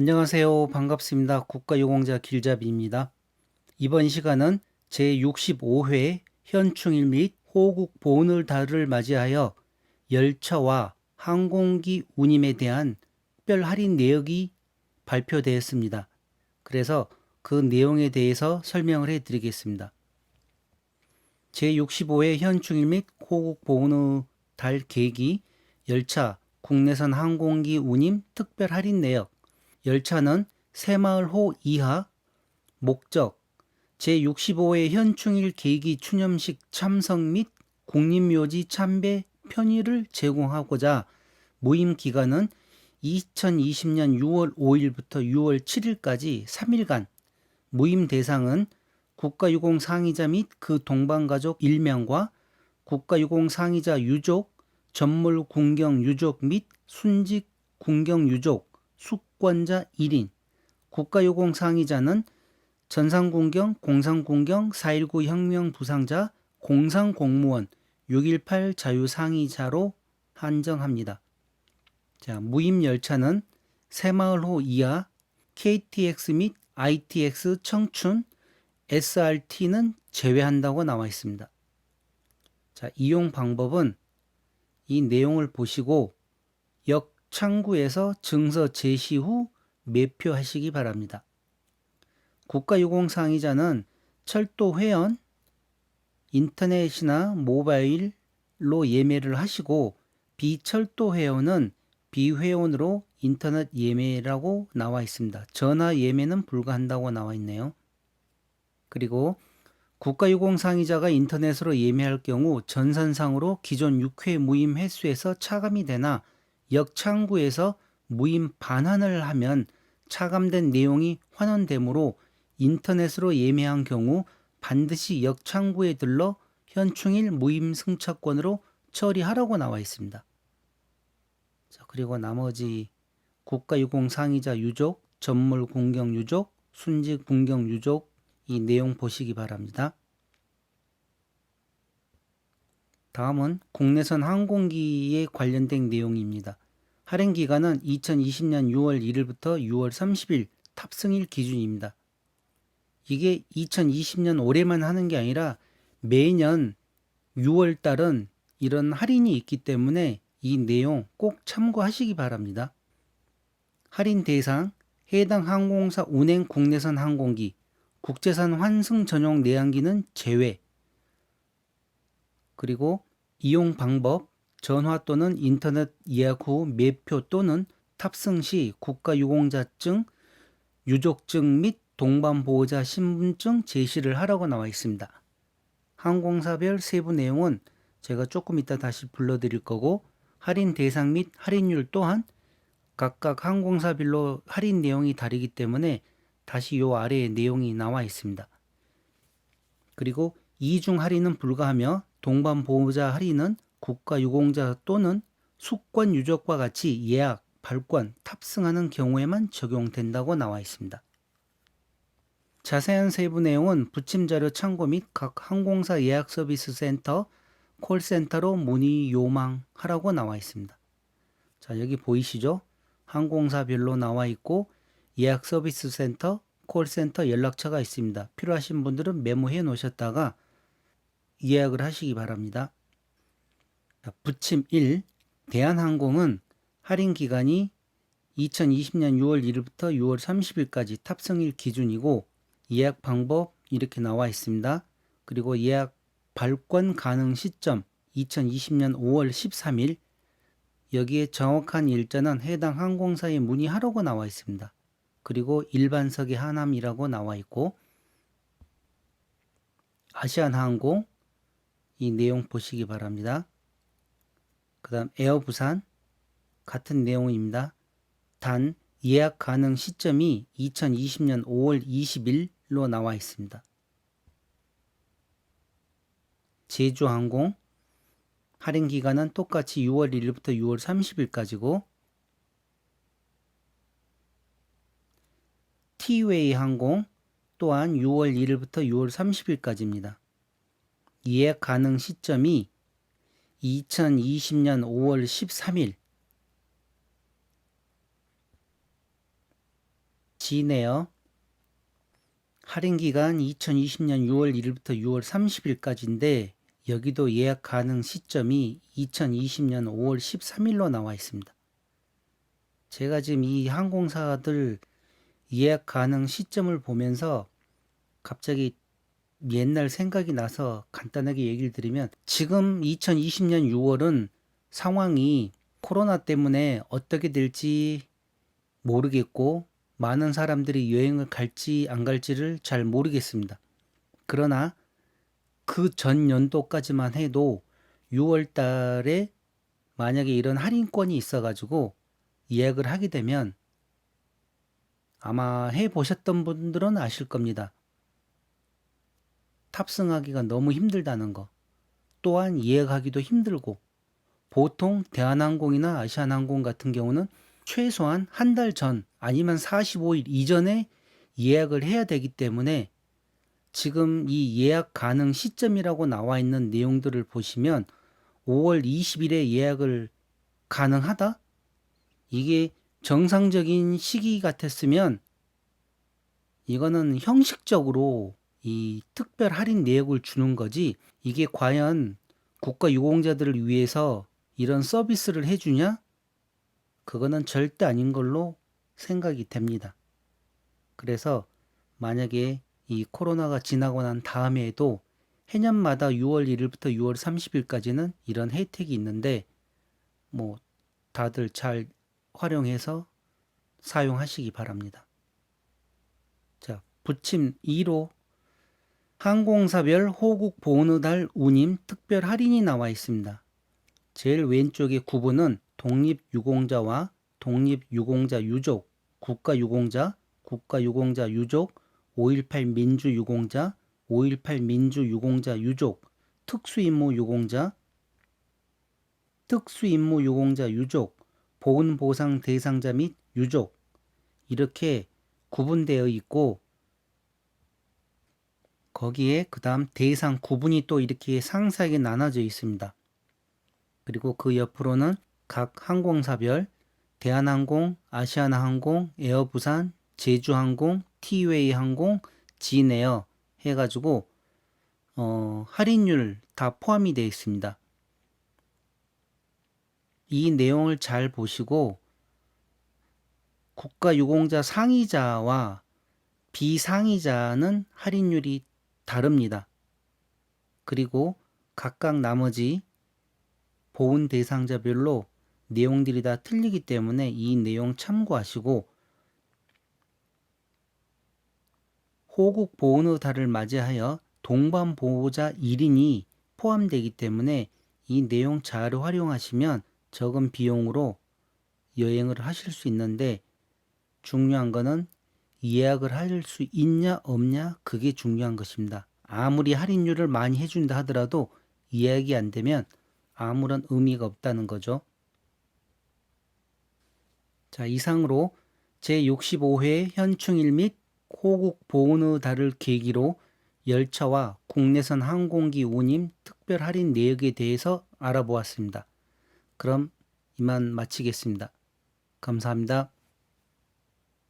안녕하세요. 반갑습니다. 국가유공자 길잡이입니다. 이번 시간은 제65회 현충일 및 호국 보훈을 달을 맞이하여 열차와 항공기 운임에 대한 특별 할인 내역이 발표되었습니다. 그래서 그 내용에 대해서 설명을 해 드리겠습니다. 제65회 현충일 및 호국 보훈의 달 계기 열차 국내선 항공기 운임 특별 할인 내역 열차는 새마을호 이하 목적 제65회 현충일 계기 추념식 참석 및 국립묘지 참배 편의를 제공하고자 모임 기간은 2020년 6월 5일부터 6월 7일까지 3일간. 모임 대상은 국가유공 상의자 및 그 동반가족 1명과 국가유공 상의자 유족, 전물 군경 유족 및 순직 군경 유족, 숙권자 1인, 국가유공 상의자는 전상군경, 공상군경, 4.19 혁명 부상자, 공상공무원, 6.18 자유상의자로 한정합니다. 자, 무임 열차는 새마을호 이하, KTX 및 ITX 청춘, SRT는 제외한다고 나와 있습니다. 자, 이용 방법은 이 내용을 보시고 역 창구에서 증서 제시 후 매표하시기 바랍니다. 국가유공 상의자는 철도 회원, 인터넷이나 모바일로 예매를 하시고 비철도 회원은 비회원으로 인터넷 예매라고 나와 있습니다. 전화 예매는 불가한다고 나와 있네요. 그리고 국가유공 상의자가 인터넷으로 예매할 경우 전산상으로 기존 6회 무임 횟수에서 차감이 되나 역창구에서 무임 반환을 하면 차감된 내용이 환원되므로 인터넷으로 예매한 경우 반드시 역창구에 들러 현충일 무임 승차권으로 처리하라고 나와 있습니다. 자, 그리고 나머지 국가유공 상의자 유족, 전물 공경 유족, 순직 공경 유족 이 내용 보시기 바랍니다. 다음은 국내선 항공기에 관련된 내용입니다. 할인 기간은 2020년 6월 1일부터 6월 30일 탑승일 기준입니다. 이게 2020년 올해만 하는 게 아니라 매년 6월 달은 이런 할인이 있기 때문에 이 내용 꼭 참고하시기 바랍니다. 할인 대상 해당 항공사 운행 국내선 항공기 국제선 환승 전용 내항기는 제외 그리고 이용 방법 전화 또는 인터넷 예약 후 매표 또는 탑승 시 국가유공자증, 유족증 및 동반보호자 신분증 제시를 하라고 나와 있습니다. 항공사별 세부 내용은 제가 조금 이따 다시 불러드릴 거고 할인 대상 및 할인율 또한 각각 항공사별로 할인 내용이 다르기 때문에 다시 요 아래에 내용이 나와 있습니다. 그리고 이중 할인은 불가하며 동반 보호자 할인은 국가 유공자 또는 숙권 유족과 같이 예약, 발권, 탑승하는 경우에만 적용된다고 나와 있습니다. 자세한 세부 내용은 부침 자료 참고 및 각 항공사 예약 서비스 센터, 콜센터로 문의 요망하라고 나와 있습니다. 자, 여기 보이시죠? 항공사별로 나와 있고 예약 서비스 센터, 콜센터 연락처가 있습니다. 필요하신 분들은 메모해 놓으셨다가 예약을 하시기 바랍니다. 부침 1 대한항공은 할인 기간이 2020년 6월 1일부터 6월 30일까지 탑승일 기준이고 예약 방법 이렇게 나와 있습니다. 그리고 예약 발권 가능 시점 2020년 5월 13일 여기에 정확한 일자는 해당 항공사에 문의하라고 나와 있습니다. 그리고 일반석의 하남이라고 나와 있고 아시안항공 이 내용 보시기 바랍니다. 그 다음 에어 부산 같은 내용입니다. 단 예약 가능 시점이 2020년 5월 20일로 나와 있습니다. 제주항공 할인 기간은 똑같이 6월 1일부터 6월 30일까지고 티웨이 항공 또한 6월 1일부터 6월 30일까지입니다. 예약 가능 시점이 2020년 5월 13일 지네어 할인 기간 2020년 6월 1일부터 6월 30일까지인데 여기도 예약 가능 시점이 2020년 5월 13일로 나와 있습니다. 제가 지금 이 항공사들 예약 가능 시점을 보면서 갑자기 옛날 생각이 나서 간단하게 얘기를 드리면 지금 2020년 6월은 상황이 코로나 때문에 어떻게 될지 모르겠고 많은 사람들이 여행을 갈지 안 갈지를 잘 모르겠습니다. 그러나 그 전 연도까지만 해도 6월 달에 만약에 이런 할인권이 있어가지고 예약을 하게 되면 아마 해 보셨던 분들은 아실 겁니다. 탑승하기가 너무 힘들다는 거. 또한 예약하기도 힘들고 보통 대한항공이나 아시아나항공 같은 경우는 최소한 한 달 전 아니면 45일 이전에 예약을 해야 되기 때문에 지금 이 예약 가능 시점이라고 나와 있는 내용들을 보시면 5월 20일에 예약을 가능하다? 이게 정상적인 시기 같았으면 이거는 형식적으로 이 특별 할인 내역을 주는 거지 이게 과연 국가 유공자들을 위해서 이런 서비스를 해주냐? 그거는 절대 아닌 걸로 생각이 됩니다. 그래서 만약에 이 코로나가 지나고 난 다음에도 해년마다 6월 1일부터 6월 30일까지는 이런 혜택이 있는데 뭐 다들 잘 활용해서 사용하시기 바랍니다. 자, 부침 2로 항공사별 호국 보훈의 달 운임 특별 할인이 나와 있습니다. 제일 왼쪽의 구분은 독립유공자와 독립유공자 유족, 국가유공자, 국가유공자 유족, 5.18 민주유공자, 5.18 민주유공자 유족, 특수임무 유공자, 특수임무 유공자 유족, 보훈보상 대상자 및 유족 이렇게 구분되어 있고 거기에 그 다음 대상 구분이 또 이렇게 상세하게 나눠져 있습니다. 그리고 그 옆으로는 각 항공사별 대한항공, 아시아나항공, 에어부산, 제주항공, 티웨이 항공, 진에어 해가지고 어, 할인율 다 포함이 되어 있습니다. 이 내용을 잘 보시고 국가유공자 상위자와 비상위자는 할인율이 다릅니다. 그리고 각각 나머지 보훈 대상자별로 내용들이 다 틀리기 때문에 이 내용 참고하시고 호국 보훈의 달을 맞이하여 동반 보호자 1인이 포함되기 때문에 이 내용 잘 활용하시면 적은 비용으로 여행을 하실 수 있는데 중요한 거는 예약을 할 수 있냐 없냐 그게 중요한 것입니다. 아무리 할인율을 많이 해준다 하더라도 예약이 안 되면 아무런 의미가 없다는 거죠. 자, 이상으로 제65회 현충일 및 호국 보훈의 달을 계기로 열차와 국내선 항공기 운임 특별 할인 내역에 대해서 알아보았습니다. 그럼 이만 마치겠습니다. 감사합니다.